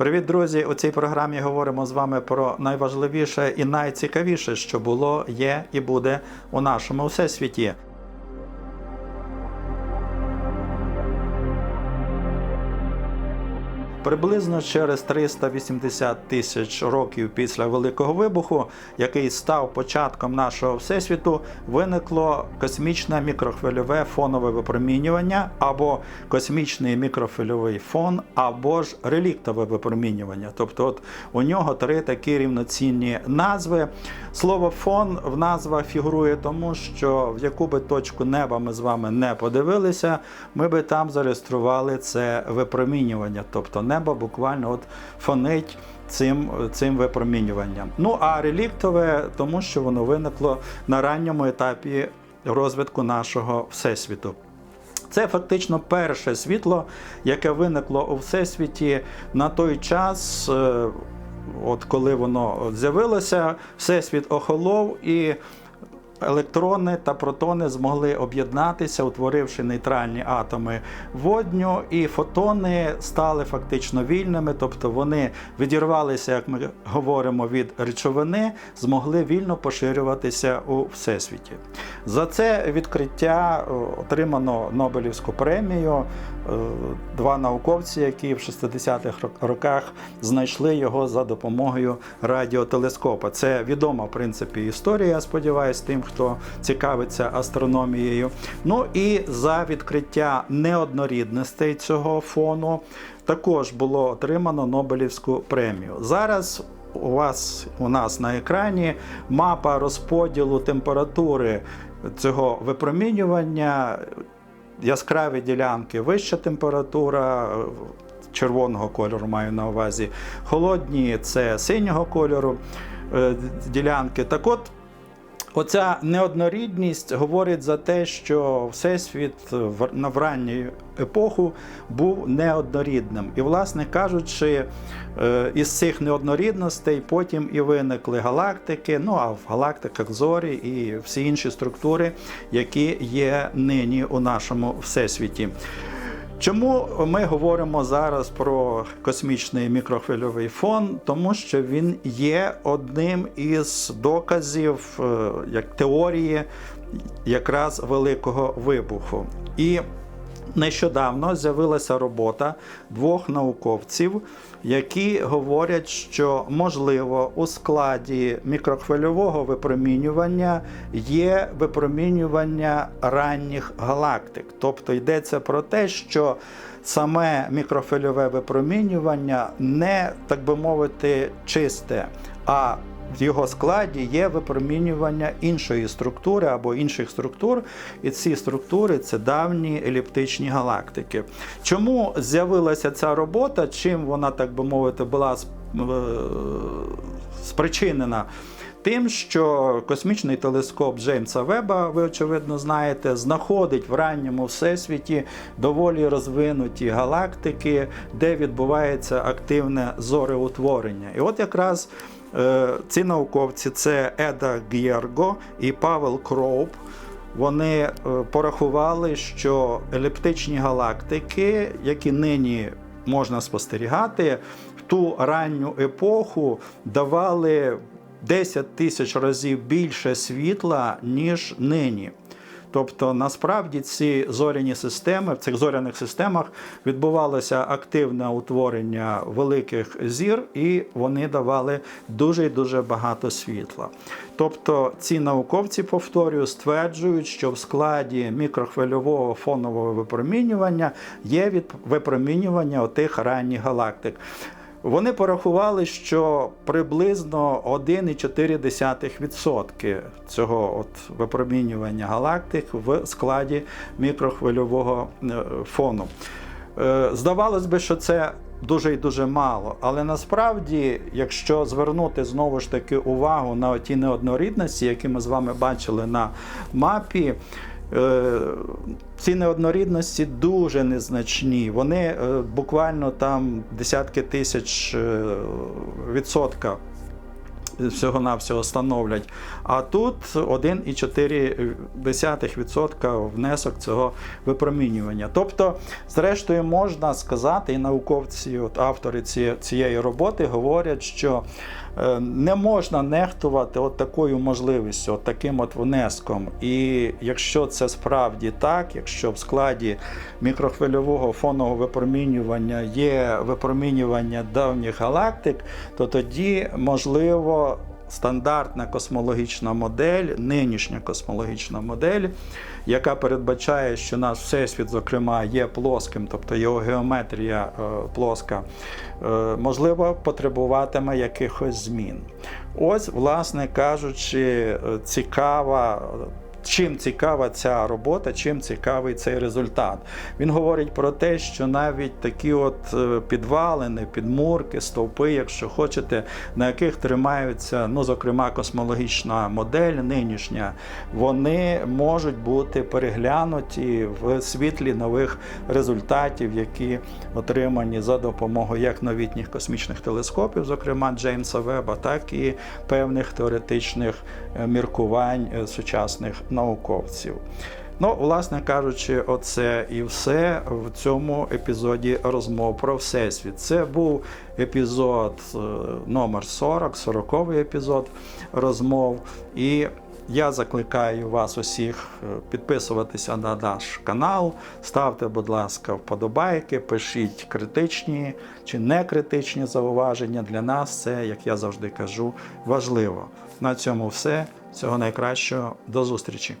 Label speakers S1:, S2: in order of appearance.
S1: Привіт, друзі! У цій програмі говоримо з вами про найважливіше і найцікавіше, що було, є і буде у нашому всесвіті. Приблизно через 380 тисяч років після Великого вибуху, який став початком нашого всесвіту, виникло космічне мікрохвильове фонове випромінювання, або космічний мікрохвильовий фон, або ж реліктове випромінювання. Тобто, от у нього три такі рівноцінні назви. Слово фон в назвах фігурує тому, що в яку би точку неба ми з вами не подивилися, ми би там зареєстрували це випромінювання. Тобто небо буквально от фонить цим, цим випромінюванням. Ну а реліктове, тому що воно виникло на ранньому етапі розвитку нашого всесвіту. Це фактично перше світло, яке виникло у всесвіті на той час, е, от коли воно з'явилося, всесвіт охолов і. Електрони та протони змогли об'єднатися, утворивши нейтральні атоми водню, і фотони стали фактично вільними, тобто вони відірвалися, як ми говоримо, від речовини, змогли вільно поширюватися у всесвіті. За це відкриття е, отримано Нобелівську премію. Е, Два науковці, які в 60-х роках знайшли його за допомогою радіотелескопа. Це відома в принципі історія, я сподіваюся, тим, хто цікавиться астрономією. Ну і за відкриття неоднорідностей цього фону також було отримано Нобелівську премію. Зараз у вас у нас на екрані мапа розподілу температури цього випромінювання. Яскраві ділянки вища температура. Червоного кольору маю на увазі, холодні це синього кольору е, ділянки. Так от, оця неоднорідність говорить за те, що Всесвіт в на в ранню епоху був неоднорідним. І, власне кажучи, е, із цих неоднорідностей потім і виникли галактики, ну а в галактиках зорі і всі інші структури, які є нині у нашому всесвіті. Чому ми говоримо зараз про космічний мікрохвильовий фон? Тому що він є одним із доказів е, як теорії якраз великого вибуху. І Нещодавно з'явилася робота двох науковців, які говорять, що можливо у складі мікрохвильового випромінювання є випромінювання ранніх галактик. Тобто йдеться про те, що саме мікрохвильове випромінювання не так би мовити чисте, а в його складі є випромінювання іншої структури або інших структур, і ці структури це давні еліптичні галактики. Чому з'явилася ця робота? Чим вона, так би мовити, була е, спричинена? Тим, що космічний телескоп Джеймса Веба, ви очевидно знаєте, знаходить в ранньому всесвіті доволі розвинуті галактики, де відбувається активне зореутворення. І от якраз ці науковці це Еда Гєрго і Павел Кроуп. Вони е, порахували, що еліптичні галактики, які нині можна спостерігати, в ту ранню епоху давали 10 тисяч разів більше світла, ніж нині. Тобто, насправді ці зоряні системи в цих зоряних системах відбувалося активне утворення великих зір, і вони давали дуже і дуже багато світла. Тобто ці науковці, повторюю, стверджують, що в складі мікрохвильового фонового випромінювання є від випромінювання отих ранніх галактик. Вони порахували, що приблизно 1,4% цього от випромінювання галактик в складі мікрохвильового е, фону. Е, здавалось би, що це дуже і дуже мало, але насправді, якщо звернути знову ж таки увагу на ті неоднорідності, які ми з вами бачили на мапі. Е, ці неоднорідності дуже незначні. Вони е, буквально там десятки тисяч е, відсотка всього-навсього становлять. А тут 1,4% внесок цього випромінювання. Тобто, зрештою, можна сказати, і науковці, от автори цієї роботи говорять, що не можна нехтувати от такою можливістю, от таким от внеском. І якщо це справді так, якщо в складі мікрохвильового фонового випромінювання є випромінювання давніх галактик, то тоді можливо. Стандартна космологічна модель, нинішня космологічна модель, яка передбачає, що наш всесвіт, зокрема, є плоским, тобто його геометрія е, плоска, е, можливо, потребуватиме якихось змін. Ось, власне кажучи, е, цікава. Чим цікава ця робота, чим цікавий цей результат? Він говорить про те, що навіть такі от е, підвалини, підмурки, стовпи, якщо хочете, на яких тримаються, ну зокрема, космологічна модель нинішня, вони можуть бути переглянуті в світлі нових результатів, які отримані за допомогою як новітніх космічних телескопів, зокрема Джеймса Веба, так і певних теоретичних е, міркувань е, сучасних науковців. Ну, власне кажучи, оце і все в цьому епізоді розмов про Всесвіт. Це був епізод е, номер 40, 40 епізод розмов. І я закликаю вас усіх е, підписуватися на наш канал, ставте, будь ласка, вподобайки, пишіть критичні чи не критичні зауваження. Для нас це, як я завжди кажу, важливо. На цьому все. Всього найкращого. До зустрічі!